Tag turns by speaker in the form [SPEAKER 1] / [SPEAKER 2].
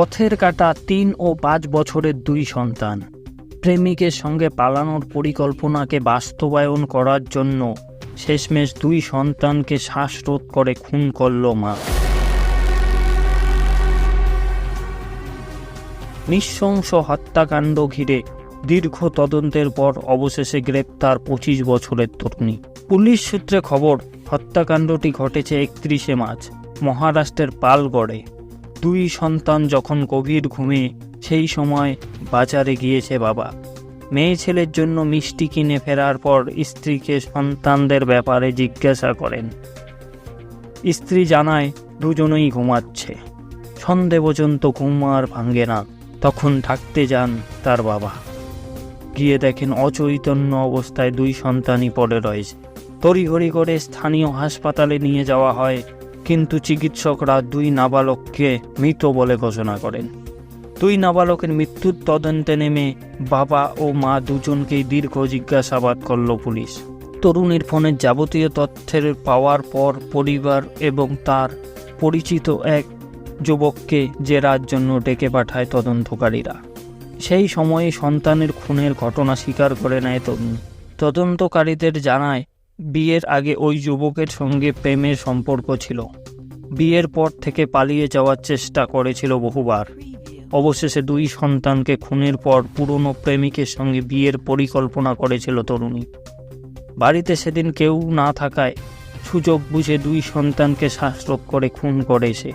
[SPEAKER 1] পথের কাটা তিন ও পাঁচ বছরের দুই সন্তান। প্রেমিকের সঙ্গে পালানোর পরিকল্পনাকে বাস্তবায়ন করার জন্য শেষমেশ দুই সন্তানকে শ্বাসরোধ করে খুন করল মা। নৃশংস হত্যাকাণ্ড ঘিরে দীর্ঘ তদন্তের পর অবশেষে গ্রেপ্তার পঁচিশ বছরের তরুণী। পুলিশ সূত্রে খবর, হত্যাকাণ্ডটি ঘটেছে একত্রিশে মার্চ, মহারাষ্ট্রের পালগড়ে। দুই সন্তান যখন গভীর ঘুমে, সেই সময় বাজারে গিয়েছে বাবা। মেয়ে ছেলের জন্য মিষ্টি কিনে ফেরার পর স্ত্রীকে সন্তানদের ব্যাপারে জিজ্ঞাসা করেন। স্ত্রী জানায়, দুজনেই ঘুমাচ্ছে। সন্ধে পর্যন্ত ঘুম আর ভাঙে না। তখন থাকতে যান তার বাবা। গিয়ে দেখেন অচৈতন্য অবস্থায় দুই সন্তানই পড়ে রয়েছে। তড়িঘড়ি করে স্থানীয় হাসপাতালে নিয়ে যাওয়া হয়। কিন্তু চিকিৎসকরা দুই নাবালককে মৃত বলে ঘোষণা করেন। দুই নাবালকের মৃত্যুর তদন্তে নেমে বাবা ও মা দুজনকেই দীর্ঘ জিজ্ঞাসাবাদ করল পুলিশ। তরুণীর ফোনের যাবতীয় তথ্যের পাওয়ার পর পরিবার এবং তার পরিচিত এক যুবককে জেরার জন্য ডেকে পাঠায় তদন্তকারীরা। সেই সময়ে সন্তানের খুনের ঘটনা স্বীকার করে নেয় তরুণ। তদন্তকারীদের জানায় বিয়ের আগে ওই যুবকের সঙ্গে প্রেমের সম্পর্ক ছিল। বিয়ের পর থেকে পালিয়ে যাওয়ার চেষ্টা করেছিল বহুবার। অবশেষে দুই সন্তানকে খুনের পর পুরনো প্রেমিকের সঙ্গে বিয়ের পরিকল্পনা করেছিল তরুণী। বাড়িতে সেদিন কেউ না থাকায় সুযোগ বুঝে দুই সন্তানকে শ্বাসরোধ করে খুন করে সে।